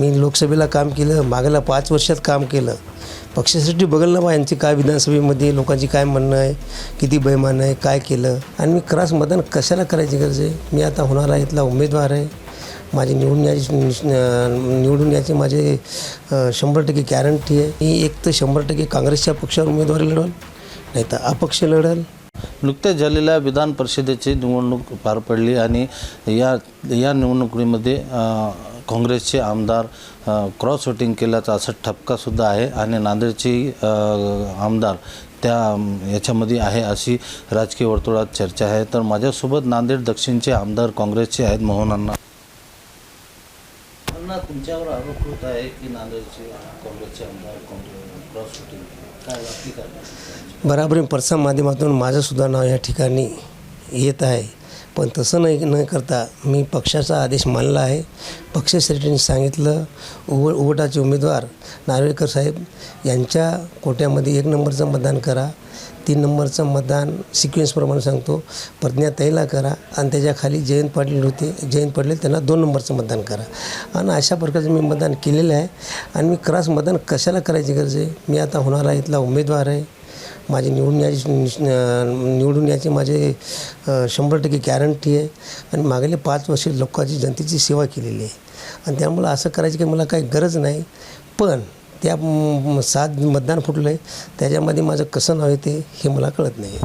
मी लोकसभेला काम केलं मागल्या पाच वर्षात काम केलं. पक्षासाठी बघल ना बा यांची काय विधानसभेमध्ये लोकांची काय म्हणणं आहे किती बैमान आहे काय केलं. आणि मी क्रॉस मतदान कशाला करायची गरज आहे? मी आता होणारा इथला उमेदवार आहे. माझी निवडून याची निवडून याची माझे शंभर टक्के गॅरंटी आहे. मी एक तर शंभर टक्के काँग्रेसच्या पक्षावर उमेदवारी लढवल नाही तर अपक्ष लढल. नुकत्याच झालेल्या विधान परिषदेची निवडणूक पार पडली आणि या या निवडणुकीमध्ये काँग्रेसचे आमदार क्रॉस वोटिंग केल्याचा असा ठपकासुद्धा आहे आणि नांदेडचे आमदार त्या याच्यामध्ये आहे अशी राजकीय वर्तुळात चर्चा आहे. तर माझ्यासोबत नांदेड दक्षिणचे आमदार काँग्रेसचे आहेत मोहन अण्णा. अण्णा तुमच्यावर आरोप होत आहे की नांदेडचे काँग्रेसचे आमदार क्रॉस वोटिंग बराबर प्रसार माध्यमातून माझंसुद्धा नाव या ठिकाणी येत आहे. पण तसं नाही न करता मी पक्षाचा आदेश मानला आहे. पक्ष सेक्रेटरीने सांगितलं उव उवटाचे उमेदवार नार्वेकर साहेब यांच्या कोट्यामध्ये एक नंबरचं मतदान करा. तीन नंबरचं मतदान सिक्वेन्सप्रमाणे सांगतो. प्रज्ञा तैला करा आणि त्याच्याखाली जयंत पाटील होते. जयंत पाटील त्यांना दोन नंबरचं मतदान करा. आणि अशा प्रकारचं मी मतदान केलेलं आहे. आणि मी क्रॉस मतदान कशाला करायची गरज आहे? मी आता होणारा इथला उमेदवार आहे. माझी निवडून यायची निवडून यायची माझे शंभर टक्के गॅरंटी आहे. आणि मागले पाच वर्ष लोकांची जनतेची सेवा केलेली आहे. आणि त्यामुळं असं करायची की मला काही गरज नाही. पण त्या सात मतदान फुटलं आहे त्याच्यामध्ये माझं कसं नाव येते हे मला कळत नाही.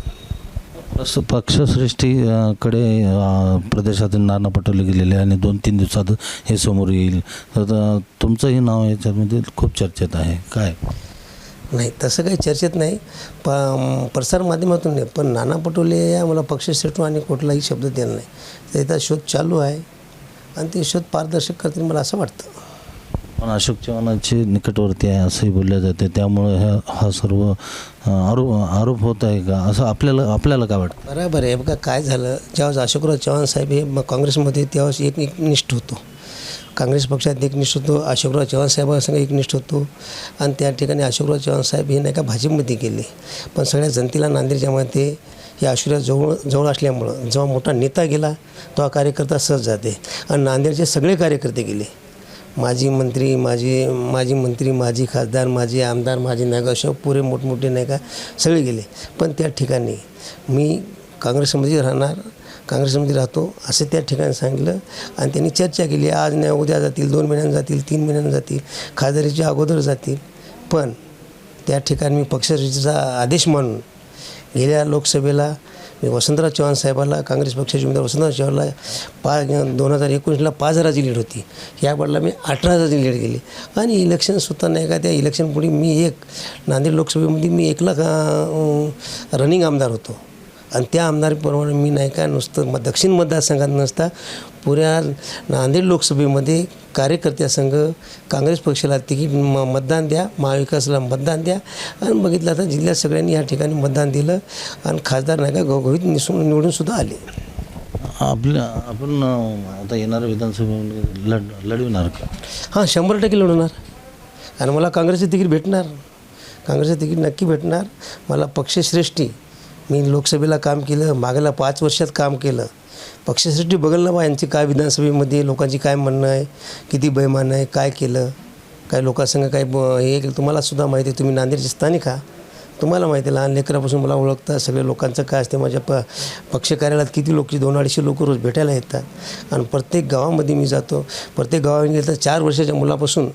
असं पक्षश्रेष्ठीकडे प्रदेशातून नाना पटवले गेलेले आहे आणि दोन तीन दिवसात हे समोर येईल. तर तुमचंही नाव याच्यामध्ये खूप चर्चेत आहे. काय? नाही तसं काही चर्चेत नाही. प प्रसारमाध्यमातून नाही पण नाना पटोले या मला पक्ष सेटू आणि कुठलाही शब्द दिला नाही. त्याचा शोध चालू आहे आणि ते शोध पारदर्शक करतील मला असं वाटतं. पण अशोक चव्हाणांचे निकटवर्ती आहे असंही बोलले जाते. त्यामुळं ह्या हा सर्व आरोप आरोप होत आहे का? असं आपल्याला आपल्याला काय वाटतं? बरोबर आहे बघा काय झालं? ज्यावेळेस अशोकराव चव्हाण साहेब हे म- काँग्रेसमध्ये त्यावेळेस एक एकनिष्ठ होतो. काँग्रेस पक्षात एकनिष्ठ होतो अशोकराव चव्हाण साहेबांसंग एकनिष्ठ होतो. आणि त्या ठिकाणी अशोकराव चव्हाण साहेब हे नाही का भाजपमध्ये गेले. पण सगळ्या जनतेला नांदेडच्या मध्ये हे आश्वर्या जवळ जवळ असल्यामुळं जेव्हा मोठा नेता गेला तेव्हा कार्यकर्ता सहज जाते. आणि नांदेडचे सगळे कार्यकर्ते गेले. माजी मंत्री माजी माजी मंत्री माजी खासदार माजी आमदार माजी नगरसेवक असे पुरे मोठमोठे नाही का सगळे गेले. पण त्या ठिकाणी मी काँग्रेसमध्ये राहणार काँग्रेसमध्ये राहतो असं त्या ठिकाणी सांगितलं. आणि त्यांनी चर्चा केली आज नाही उद्या जातील दोन महिन्यानं जातील तीन महिन्यानं जातील खासदारीच्या अगोदर जातील. पण त्या ठिकाणी मी पक्षाचा आदेश मानून गेल्या लोकसभेला मी वसंतराव चव्हाण साहेबाला काँग्रेस पक्षाचे उमेदवार वसंतराव चव्हाणला पाच दोन हजार एकोणीसला पाच हजाराची लीड होती. या बडला मी अठरा हजाराची लीड गेली आणि इलेक्शन सुद्धा नाही का त्या इलेक्शनपुढे मी एक नांदेड लोकसभेमध्ये मी एकला रनिंग आमदार होतो. आणि त्या आमदारप्रमाणे मी नाही का नुसतं मग दक्षिण मतदारसंघात नसता पुऱ्या नांदेड लोकसभेमध्ये कार्यकर्त्यासंघ काँग्रेस पक्षाला तिकीट म मतदान द्या महाविकासला मतदान द्या. आणि बघितलं आता जिल्ह्यात सगळ्यांनी या ठिकाणी मतदान दिलं आणि खासदार नाही का घवघवीत निसून निवडूनसुद्धा आले. आपल्या आपण आता येणाऱ्या विधानसभेमध्ये लढ लढविणार का? हां शंभर टक्के लढवणार. आणि मला काँग्रेसचं तिकीट भेटणार. काँग्रेसचं तिकीट नक्की भेटणार. मला पक्षश्रेष्ठी मी लोकसभेला काम केलं मागेला पाच वर्षात काम केलं. पक्षासाठी बघल ना बा यांची काय विधानसभेमध्ये लोकांची काय म्हणणं आहे किती बैमान आहे काय केलं काय लोकांसंग काय ब हे केलं तुम्हालासुद्धा माहिती आहे तुम्ही नांदेडचे स्थानिक का तुम्हाला माहिती आहे लहान लेकरापासून मला ओळखता सगळ्या लोकांचं काय असते माझ्या प पक्ष कार्यालयात किती लोक दोन अडीचशे लोक रोज भेटायला येतात. आणि प्रत्येक गावामध्ये मी जातो प्रत्येक गावामध्ये गेलं तर चार वर्षाच्या मुलापासून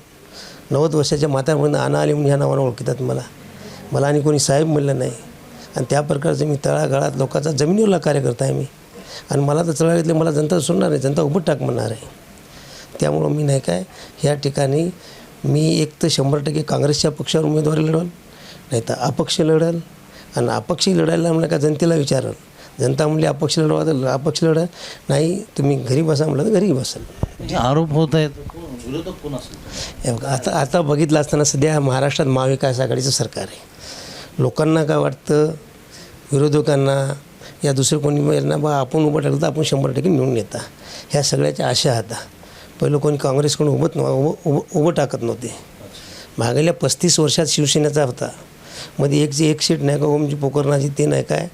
नव्वद वर्षाच्या मातापर्यंत आणा आली म्हणून ह्या नावानं ओळखतात मला. मला आणि कोणी साहेब म्हणलं नाही. आणि त्या प्रकारचं मी तळागाळात लोकांचा जमिनीवरला कार्यकर्ता आहे मी. आणि मला तर तळागाळातले मला जनता सोडणार आहे जनता उभं टाक म्हणणार आहे. त्यामुळं मी नाही काय ह्या ठिकाणी मी एक तर शंभर टक्के काँग्रेसच्या पक्षावर उमेदवारी लढवल नाही तर अपक्ष लढल आणि अपक्षी लढायला म्हणलं का जनतेला विचारल. जनता म्हणली अपक्ष लढवा तर अपक्ष लढा नाही तुम्ही घरी बसा म्हटलं तर घरी बसाल आरोप होत आहेत कोण- विरोधक कोण असेल? बघा आता आता बघितलं असताना सध्या महाराष्ट्रात महाविकास आघाडीचं सरकार आहे. लोकांना काय वाटतं विरोधकांना या दुसरं कोणी यांना बा आपण उभं टाकलं तर आपण शंभर टक्के निवडून येता ह्या सगळ्याच्या आशा होता पहिलं कोणी काँग्रेसकडून उभं नव्ह उभं उभं उभं टाकत नव्हते. मागेल्या पस्तीस वर्षात शिवसेनेचा होता. मध्ये एक जे एक सीट नाही का ओमजी पोकरणाची ते नाही काय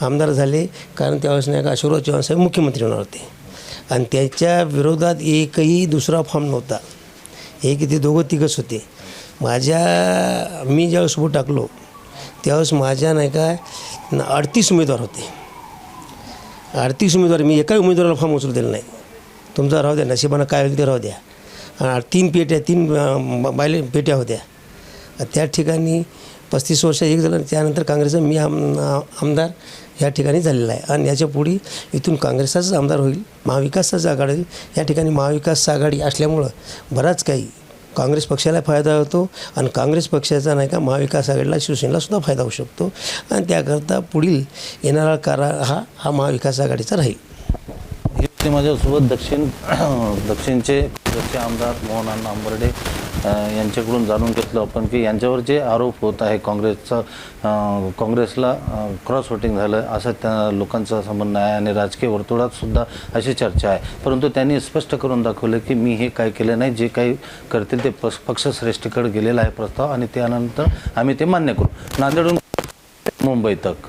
आमदार झाले. कारण त्यावेळेस नाही का अशोकराव चव्हाण साहेब मुख्यमंत्री होणार होते. आणि त्याच्या विरोधात एकही दुसरा फॉर्म नव्हता. हे किती दोघं तिघंच होते. माझ्या मी ज्यावेळेस उभं टाकलो त्यावेळेस माझ्या नाही काय अडतीस उमेदवार होते. अडतीस उमेदवार मी एकाही उमेदवाराला फॉर्म उचलू दिला नाही. तुमचा राहू द्या नशिबानं काय होईल ते राहू द्या. तीन पेट्या तीन बायले पेट्या होत्या. त्या ठिकाणी पस्तीस वर्ष एक झालं त्यानंतर काँग्रेसचा मी आम आमदार या ठिकाणी झालेला आहे. आणि याच्यापुढे इथून काँग्रेसचाच आमदार होईल महाविकासचाच आघाडी या ठिकाणी महाविकास आघाडी असल्यामुळं बराच काही काँग्रेस पक्षाला फायदा होतो आणि काँग्रेस पक्षाचा नाही का महाविकास आघाडीला शिवसेनेला सुद्धा फायदा होऊ शकतो. आणि त्याकरता पुढील येणारा करार हा हा महाविकास आघाडीचा राहील. हे माझ्यासोबत दक्षिण दक्षिणचे दक्षिण आमदार मोहन अण्णा आंबर्डे यांच्याकडून जाणून घेतलं आपण की यांच्यावर जे आरोप होत आहे काँग्रेसचा काँग्रेसला क्रॉस वोटिंग झालं असं त्या लोकांचं असं म्हणणं आहे आणि राजकीय वर्तुळात सुद्धा अशी चर्चा आहे. परंतु त्यांनी स्पष्ट करून दाखवलं की मी हे काय केलं नाही जे काही करतील ते पक्ष पक्षश्रेष्ठीकडे गेलेला आहे प्रस्ताव आणि त्यानंतर आम्ही ते मान्य करू. नांदेडहून मुंबई तक.